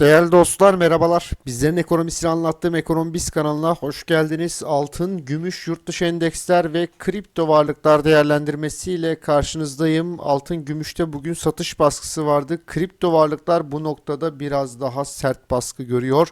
Değerli dostlar merhabalar. Bizlerin ekonomisini anlattığım Ekonomi Biz kanalına hoş geldiniz. Altın, gümüş, yurt dışı endeksler ve kripto varlıklar değerlendirmesiyle karşınızdayım. Altın, gümüşte bugün satış baskısı vardı. Kripto varlıklar bu noktada biraz daha sert baskı görüyor.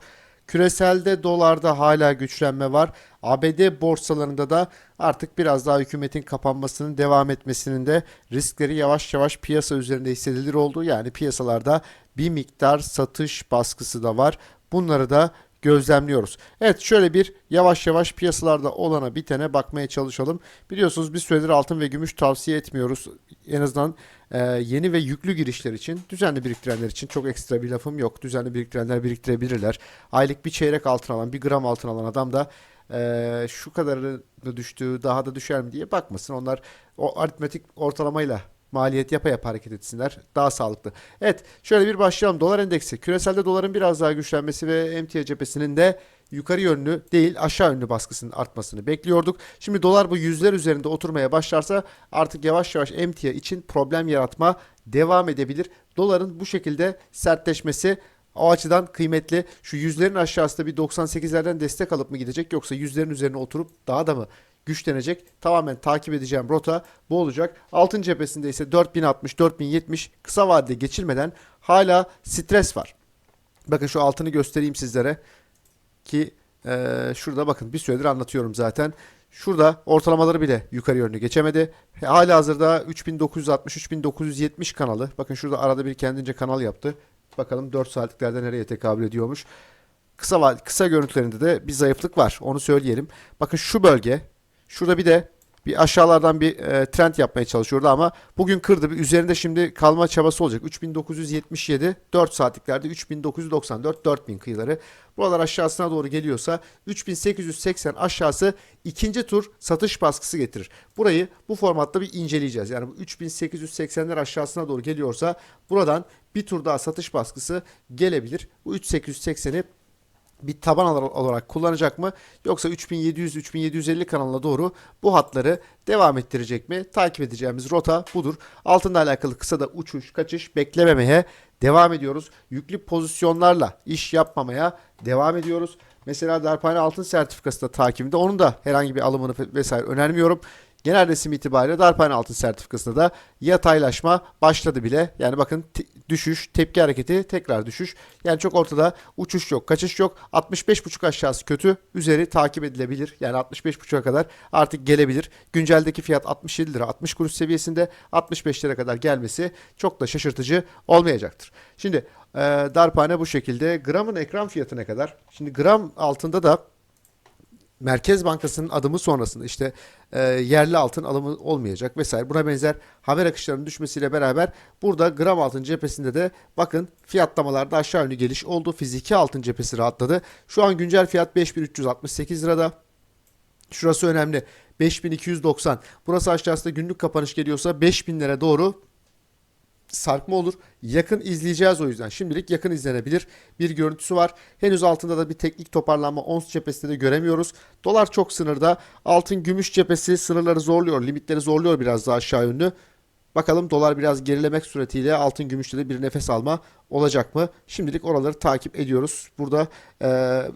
Küreselde dolarda hala güçlenme var. ABD borsalarında da artık biraz daha hükümetin kapanmasının devam etmesinin de riskleri yavaş yavaş piyasa üzerinde hissedilir oldu. Yani piyasalarda bir miktar satış baskısı da var. Bunları da gözlemliyoruz. Evet şöyle bir yavaş yavaş piyasalarda olana bitene bakmaya çalışalım. Biliyorsunuz bir süredir altın ve gümüş tavsiye etmiyoruz. En azından e, yeni ve yüklü girişler için, düzenli biriktirenler için çok ekstra bir lafım yok. Düzenli biriktirenler biriktirebilirler. Aylık bir çeyrek altın alan, bir gram altın alan adam da e, şu kadarı düştü, daha da düşer mi diye bakmasın. Onlar o aritmetik ortalamayla maliyet yapa yapa hareket etsinler. Daha sağlıklı. Evet şöyle bir başlayalım. Dolar endeksi. Küreselde doların biraz daha güçlenmesi ve emtia cephesinin de yukarı yönlü değil aşağı yönlü baskısının artmasını bekliyorduk. Şimdi dolar bu yüzler üzerinde oturmaya başlarsa artık yavaş yavaş emtia için problem yaratma devam edebilir. Doların bu şekilde sertleşmesi o açıdan kıymetli. Şu yüzlerin aşağısında bir 98'lerden destek alıp mı gidecek yoksa yüzlerin üzerine oturup daha da mı güçlenecek? Tamamen takip edeceğim rota bu olacak. Altın cephesinde ise 4060, 4070 kısa vadede geçilmeden hala stres var. Bakın şu altını göstereyim sizlere ki eee, şurada bakın bir süredir anlatıyorum zaten. Şurada ortalamaları bile yukarı yönlü geçemedi. Hala hazırda 3960-3970 kanalı. Bakın şurada arada bir kendince kanal yaptı. Bakalım 4 saatliklerde nereye tekabül ediyormuş. Kısa kısa görüntülerinde de bir zayıflık var. Onu söyleyelim. Bakın şu bölge. Şurada bir de bir aşağılardan bir e, trend yapmaya çalışıyordu ama bugün kırdı. Bir üzerinde şimdi kalma çabası olacak. 3977 4 saatliklerde 3994 4000 kıyıları. Buralar aşağısına doğru geliyorsa 3880 aşağısı ikinci tur satış baskısı getirir. Burayı bu formatta bir inceleyeceğiz. Yani bu 3880'ler aşağısına doğru geliyorsa buradan bir tur daha satış baskısı gelebilir. Bu 3880'i bir taban olarak kullanacak mı? Yoksa 3700-3750 kanalına doğru bu hatları devam ettirecek mi? Takip edeceğimiz rota budur. Altınla alakalı kısa da uçuş, kaçış beklememeye devam ediyoruz. Yüklü pozisyonlarla iş yapmamaya devam ediyoruz. Mesela Darphane altın sertifikası da takibinde. Onun da herhangi bir alımını vesaire önermiyorum. Genel resim itibariyle Darphane altın sertifikasında da yataylaşma başladı bile. Yani bakın düşüş, tepki hareketi, tekrar düşüş. Yani çok ortada uçuş yok, kaçış yok. 65.5 aşağısı kötü, üzeri takip edilebilir. Yani 65.5'a kadar artık gelebilir. Günceldeki fiyat 67 lira, 60 kuruş seviyesinde 65 lira kadar gelmesi çok da şaşırtıcı olmayacaktır. Şimdi e, Darphane bu şekilde. Gramın ekran fiyatı ne kadar? Şimdi gram altında da Merkez Bankası'nın adımı sonrasında işte e, yerli altın alımı olmayacak vesaire. Buna benzer haber akışlarının düşmesiyle beraber burada gram altın cephesinde de bakın fiyatlamalarda aşağı yönlü geliş oldu. Fiziki altın cephesi rahatladı. Şu an güncel fiyat 5368 lirada. Şurası önemli. 5290. Burası aşağısında günlük kapanış geliyorsa 5000'lere doğru sarkma olur. Yakın izleyeceğiz o yüzden. Şimdilik yakın izlenebilir bir görüntüsü var. Henüz altında da bir teknik toparlanma ons cephesinde de göremiyoruz. Dolar çok sınırda. Altın gümüş cephesi sınırları zorluyor. Limitleri zorluyor biraz daha aşağı yönlü. Bakalım dolar biraz gerilemek suretiyle altın gümüşte de bir nefes alma olacak mı? Şimdilik oraları takip ediyoruz. Burada eee,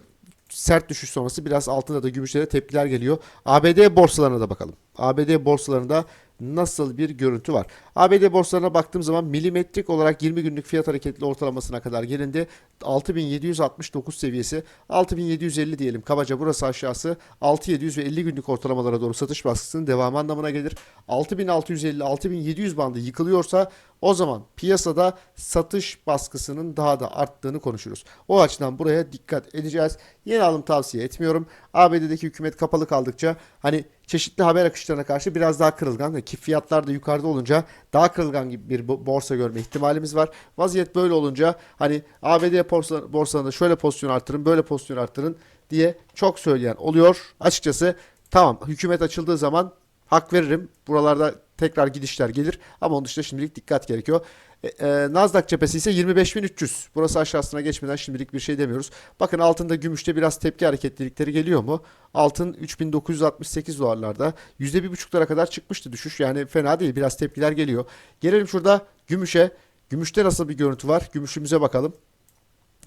sert düşüş sonrası biraz altında da gümüşte de tepkiler geliyor. ABD borsalarına da bakalım. ABD borsalarında nasıl bir görüntü var? ABD borsalarına baktığım zaman milimetrik olarak 20 günlük fiyat hareketli ortalamasına kadar gelindi. 6769 seviyesi 6750 diyelim kabaca burası aşağısı 6700 ve 50 günlük ortalamalara doğru satış baskısının devamı anlamına gelir. 6650 6700 bandı yıkılıyorsa o zaman piyasada satış baskısının daha da arttığını konuşuruz. O açıdan buraya dikkat edeceğiz. Yeni alım tavsiye etmiyorum. ABD'deki hükümet kapalı kaldıkça hani çeşitli haber akışlarına karşı biraz daha kırılgan ki fiyatlar da yukarıda olunca daha kırılgan gibi bir bo- borsa görme ihtimalimiz var. Vaziyet böyle olunca hani ABD borsa, borsalarında şöyle pozisyon arttırın böyle pozisyon arttırın diye çok söyleyen oluyor. Açıkçası tamam hükümet açıldığı zaman hak veririm. Buralarda tekrar gidişler gelir ama onun dışında şimdilik dikkat gerekiyor. E, e, Nasdaq cephesi ise 25.300. Burası aşağısına geçmeden şimdilik bir şey demiyoruz. Bakın altında gümüşte biraz tepki hareketlilikleri geliyor mu? Altın 3968 dolarlarda. %1,5'lara kadar çıkmıştı düşüş. Yani fena değil. Biraz tepkiler geliyor. Gelelim şurada gümüşe. Gümüşte nasıl bir görüntü var? Gümüşümüze bakalım.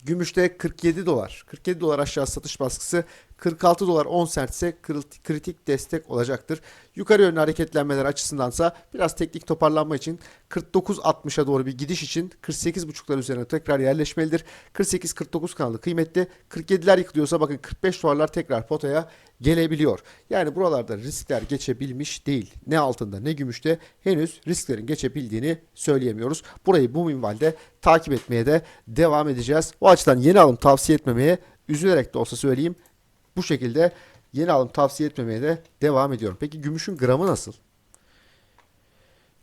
Gümüşte 47 dolar. 47 dolar aşağı satış baskısı 46 dolar 10 sent ise krit- kritik destek olacaktır. Yukarı yönlü hareketlenmeler açısındansa biraz teknik toparlanma için 49.60'a doğru bir gidiş için 48.5'lar üzerine tekrar yerleşmelidir. 48-49 kanalı kıymetli. 47'ler yıkılıyorsa bakın 45 dolarlar tekrar potaya gelebiliyor. Yani buralarda riskler geçebilmiş değil. Ne altında ne gümüşte henüz risklerin geçebildiğini söyleyemiyoruz. Burayı bu minvalde takip etmeye de devam edeceğiz. O açıdan yeni alım tavsiye etmemeye üzülerek de olsa söyleyeyim. Bu şekilde yeni alım tavsiye etmemeye de devam ediyorum. Peki gümüşün gramı nasıl?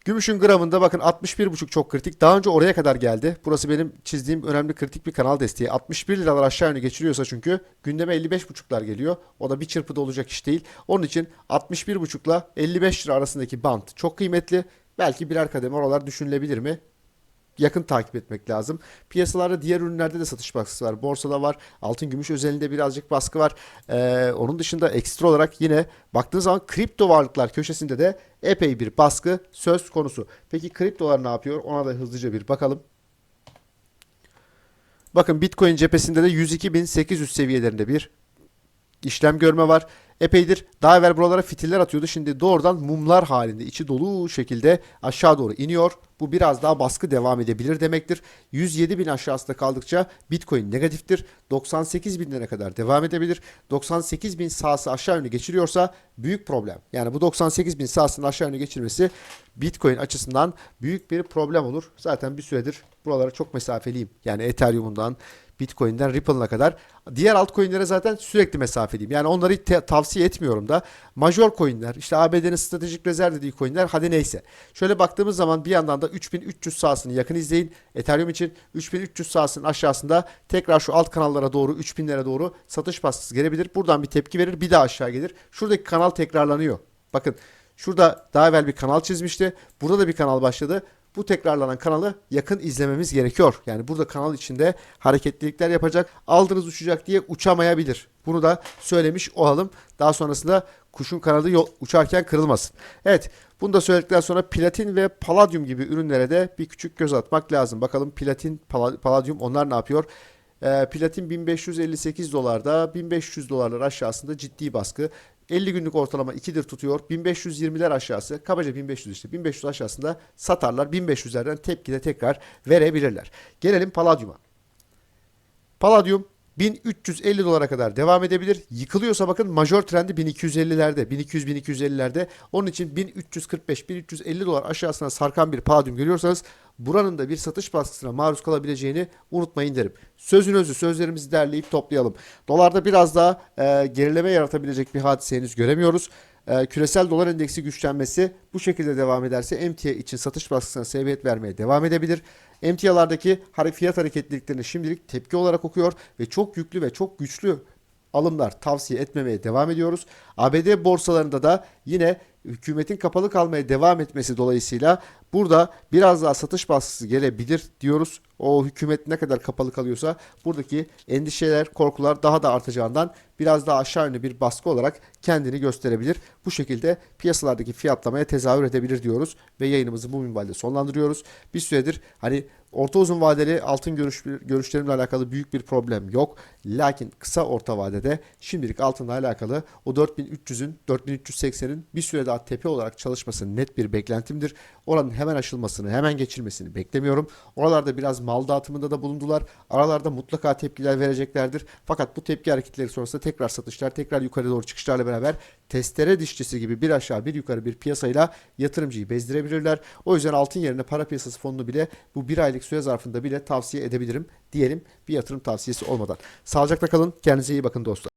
Gümüşün gramında bakın 61,5 çok kritik. Daha önce oraya kadar geldi. Burası benim çizdiğim önemli kritik bir kanal desteği. 61 liralar aşağı yönlü geçiriyorsa çünkü gündeme 55,5'lar geliyor. O da bir çırpıda olacak iş değil. Onun için 61,5 ile 55 lira arasındaki band çok kıymetli. Belki birer kademe oralar düşünülebilir mi? Yakın takip etmek lazım. Piyasalarda diğer ürünlerde de satış baskısı var. Borsada var. Altın gümüş özelinde birazcık baskı var. Ee, onun dışında ekstra olarak yine baktığınız zaman kripto varlıklar köşesinde de epey bir baskı söz konusu. Peki kriptolar ne yapıyor? Ona da hızlıca bir bakalım. Bakın Bitcoin cephesinde de 102.800 seviyelerinde bir işlem görme var. Epeydir daha evvel buralara fitiller atıyordu. Şimdi doğrudan mumlar halinde içi dolu şekilde aşağı doğru iniyor. Bu biraz daha baskı devam edebilir demektir. 107 bin aşağısında kaldıkça Bitcoin negatiftir. 98 binlere kadar devam edebilir. 98 bin sahası aşağı yönlü geçiriyorsa büyük problem. Yani bu 98 bin sahasının aşağı yönlü geçirmesi Bitcoin açısından büyük bir problem olur. Zaten bir süredir buralara çok mesafeliyim. Yani Ethereum'undan, Bitcoin'den Ripple'ına kadar. Diğer altcoin'lere zaten sürekli mesafeliyim. Yani onları tavsiye etmiyorum da. Major coin'ler, işte ABD'nin stratejik rezerv dediği coin'ler hadi neyse. Şöyle baktığımız zaman bir yandan da 3300 sahasını yakın izleyin. Ethereum için 3300 sahasının aşağısında tekrar şu alt kanallara doğru 3000'lere doğru satış baskısı gelebilir. Buradan bir tepki verir, bir daha aşağı gelir. Şuradaki kanal tekrarlanıyor. Bakın şurada daha evvel bir kanal çizmişti. Burada da bir kanal başladı bu tekrarlanan kanalı yakın izlememiz gerekiyor. Yani burada kanal içinde hareketlilikler yapacak, aldınız uçacak diye uçamayabilir. Bunu da söylemiş olalım. Daha sonrasında kuşun kanadı yol, uçarken kırılmasın. Evet, bunu da söyledikten sonra platin ve paladyum gibi ürünlere de bir küçük göz atmak lazım. Bakalım platin, pala- paladyum onlar ne yapıyor? Ee, platin 1558 dolarda, 1500 dolarlar aşağısında ciddi baskı. 50 günlük ortalama 2'dir tutuyor. 1520'ler aşağısı, kabaca 1500 işte 1500 aşağısında satarlar. 1500'lerden tepki de tekrar verebilirler. Gelelim paladyuma. Paladyum 1350 dolara kadar devam edebilir. Yıkılıyorsa bakın major trendi 1250'lerde, 1200-1250'lerde. Onun için 1345-1350 dolar aşağısına sarkan bir paladyum görüyorsanız buranın da bir satış baskısına maruz kalabileceğini unutmayın derim. Sözün özü sözlerimizi derleyip toplayalım. Dolarda biraz daha e, gerileme yaratabilecek bir hadise henüz göremiyoruz. E, küresel dolar endeksi güçlenmesi bu şekilde devam ederse emtia için satış baskısına sebebiyet vermeye devam edebilir. Emtialardaki fiyat hareketliliklerini şimdilik tepki olarak okuyor ve çok yüklü ve çok güçlü alımlar tavsiye etmemeye devam ediyoruz. ABD borsalarında da yine hükümetin kapalı kalmaya devam etmesi dolayısıyla burada biraz daha satış baskısı gelebilir diyoruz. O hükümet ne kadar kapalı kalıyorsa buradaki endişeler, korkular daha da artacağından biraz daha aşağı yönlü bir baskı olarak kendini gösterebilir. Bu şekilde piyasalardaki fiyatlamaya tezahür edebilir diyoruz ve yayınımızı bu minvalde sonlandırıyoruz. Bir süredir hani orta uzun vadeli altın görüş, görüşlerimle alakalı büyük bir problem yok. Lakin kısa orta vadede şimdilik altınla alakalı o 4300'ün 4380'in bir süre daha tepe olarak çalışması net bir beklentimdir. Oranın hemen aşılmasını, hemen geçilmesini beklemiyorum. Oralarda biraz mal dağıtımında da bulundular. Aralarda mutlaka tepkiler vereceklerdir. Fakat bu tepki hareketleri sonrasında tekrar satışlar, tekrar yukarı doğru çıkışlarla beraber testere dişçisi gibi bir aşağı bir yukarı bir piyasayla yatırımcıyı bezdirebilirler. O yüzden altın yerine para piyasası fonunu bile bu bir aylık süre zarfında bile tavsiye edebilirim diyelim bir yatırım tavsiyesi olmadan. Sağlıcakla kalın. Kendinize iyi bakın dostlar.